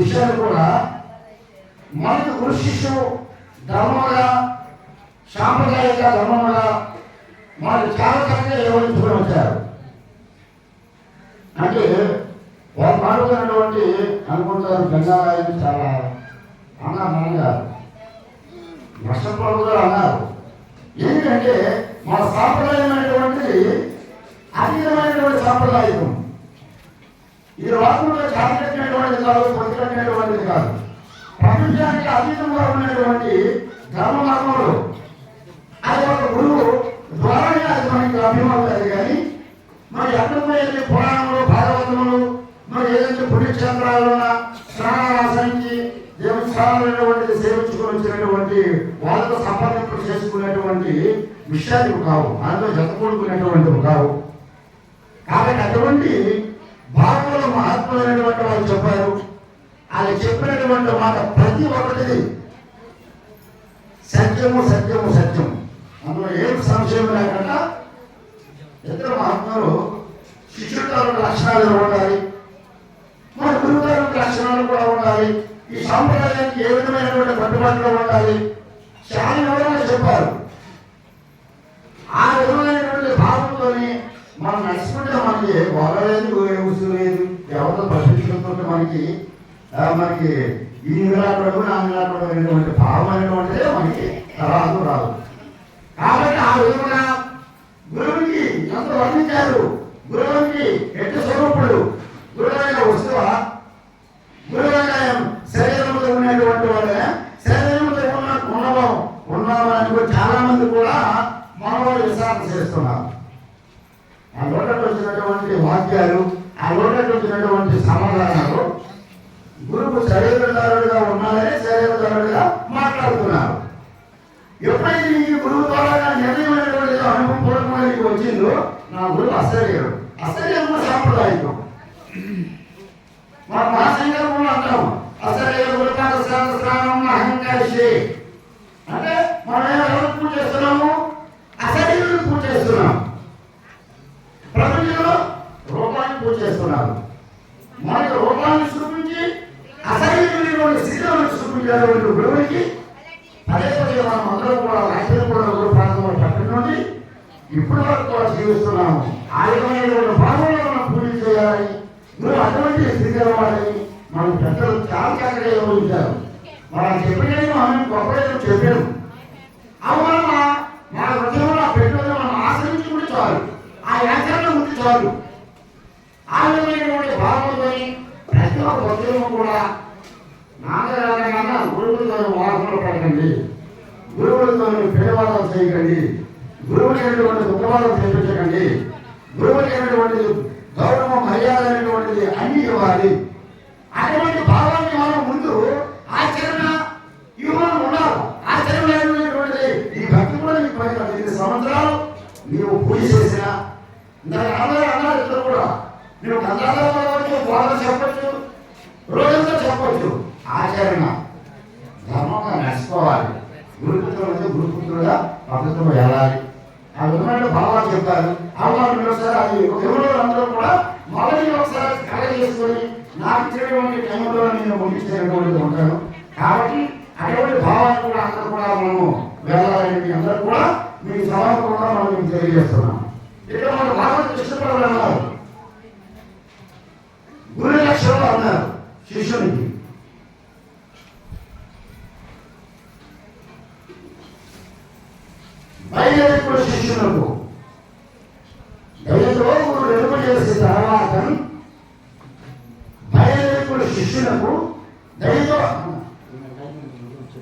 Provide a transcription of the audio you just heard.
విషయాలు కూడా మనకు గురు శిష్యు ధర్మముగా సాంప్రదాయిక ధర్మముగా మనకు చాలా చక్కగా వివరించుకుని వచ్చారు. అంటే వారు మాట్లాడినటువంటి అనుకుంటారు గంగారాయణ చాలా అన్నారు నాన్నగారు నష్టప్రభు గారు అన్నారు. ఏంటంటే మన సాంప్రదాయమైనటువంటిది అతీతమైనటువంటి ఈ ఇది లోకంలో చాలకట్టినటువంటిది కాదు పొందకట్టినటువంటిది కాదు. ప్రపంచానికి అతీతంగా ఉన్నటువంటి ధర్మ మార్గంలో అది ఒక గురువు ద్వారానే అది మనకి అభిమానం కానీ మరి ఎక్కడ వెళ్ళి పురాణములు భాగవతములు మరి ఏదైతే పుణ్యక్షేత్రాల్లో స్నానానికి దేవస్థానాలైనటువంటి సేవించుకొని వచ్చినటువంటి వాళ్ళతో సంపాదింపులు చేసుకునేటువంటి విషయాలు కావు. అందులో జతకూడుకునేటువంటివి కావు కాబట్టి అటువంటి భాగంలో మహాత్ములైనటువంటి వాళ్ళు చెప్పారు వాళ్ళు చెప్పినటువంటి మాట ప్రతి ఒక్కటిది సత్యము సత్యము సత్యము. అందులో ఏం సంశయం లేకుండా ఇద్దరు మహాత్ములు శిష్యుడు లక్షణాలు ఉండాలి మన గురువు లక్షణాలు కూడా ఉండాలి ఈ సాంప్రదాయానికి ఏ విధమైనటువంటి కట్టుబాటులో ఉండాలి చాలా వివరంగా చెప్పారు. ఆ విధమైనటువంటి భావంతోని మనం నడుచుకుంటే మనకి గొడవలేదు ఉసురు లేదు ఎవరితో ప్రశ్నించుకుంటుంటే మనకి మనకి ఈ నిలబడము నా నిలబడము అనేటువంటి భావం అనేటువంటిదే మనకి రాదు రాదు. కాబట్టి ఆ విధంగా గురువుకి ఎంత వర్ణించారు. గురువుకి ఎట్టి స్వరూపుడు గురువైన వస్తువ గురువైన శరీరంలో ఉన్నటువంటి వాళ్ళే శరీరంలో ఉన్న గుణవం ఉన్నామని కూడా చాలా మంది కూడా మనవాళ్ళు విశ్రాంతి చేస్తున్నారు. ఆ లోటకు వచ్చినటువంటి వాక్యాలు ఆ లోటకు వచ్చినటువంటి సమాధానాలు గురువు శరీరదారుడిగా ఉన్నారని శరీరదారుడిగా మాట్లాడుతున్నారు. ఎప్పుడైతే ఈ గురువు ద్వారా నిర్ణయమైనటువంటి అనుభవపూర్వకమైనది వచ్చిందో నా గురువు అసర్యుడు అసర్యము సాంప్రదాయం మన మహాశంకరంలో అంటాం అసర్య గురుపాద శాంత స్నానం అంటే మనం ఎవరు పూజ చేస్తున్నాము? అసర్యుడిని పూజ చేస్తున్నాం. ప్రపంచంలో రూపాన్ని పూజ చేస్తున్నారు. మనకి రూపాన్ని అసైన్మెంట్ అసర్యుడిని స్థితిలో చూపించేటువంటి గురువునికి అదే పదే మనం అందరం కూడా రాష్ట్రం కూడా గురు ప్రాంతంలో పట్టుకుని ఇప్పటి వరకు కూడా జీవిస్తున్నాము ఆ విధమైనటువంటి మనం పూజ చేయాలి నువ్వు అటువంటి స్థితి అవ్వాలని మనం పెద్దలు చాలా జాగ్రత్తగా వివరించారు మనం చెప్పినవి మనం గొప్పగా చెప్పాము అవునా మన హృదయంలో ఆ పెట్టుబడి మనం ఆశ్రయించుకుంటే చాలు ఆ ఆచరణ ఉంటే చాలు ఆ విధమైనటువంటి భావంతో ప్రతి ఒక్క కూడా నాన్నగారన్నా గురువులతో వాసనలు పడకండి గురువులతో పేదవాదం చేయకండి గురువులైనటువంటి ఉపవాదం చేయించకండి. గురువులైనటువంటి గౌరవం మర్యాద అనేటువంటిది అన్ని ఇవ్వాలి. అటువంటి భావాన్ని మనం ముందు ఆచరణ ఇవ్వడం ఉన్నారు ఆచరణ ఈ భక్తి కూడా మీకు పది ఎనిమిది సంవత్సరాలు నీవు పూజ చేసిన దాని అందరూ అన్నారు ఇద్దరు కూడా. నీవు గంగాధర చెప్పచ్చు. రోజంతా చెప్పచ్చు. ఆచరణ. ధర్మంగా నడుచుకోవాలి. గురుపుత్రులు అయితే గురుపుత్రుడుగా పద్ధతిలో వెళ్ళాలి. ఆ ఉన్నట్టు భావాలు చెప్పారు. భావాలు ఒకసారి అది ఎవరో అందరూ కూడా మొదటి ఒకసారి కళ చేసుకొని నాకు ఇచ్చినటువంటి టైంలో నేను పంపించేటువంటి ఉంటాను కాబట్టి అటువంటి భావాలు కూడా అందరూ కూడా మనము వెళ్ళాలని అందరూ కూడా మీ సమర్పంగా మనం తెలియజేస్తున్నాం. ఇక్కడ మన భారత కృష్ణపరులు అన్నారు గురు లక్షణంలో అన్నారు శిష్యునికి బయలుదేరిన శిష్యులకు దయతో గురు చేసిన తర్వాత బయలుదేరిన శిష్యులకు దయతో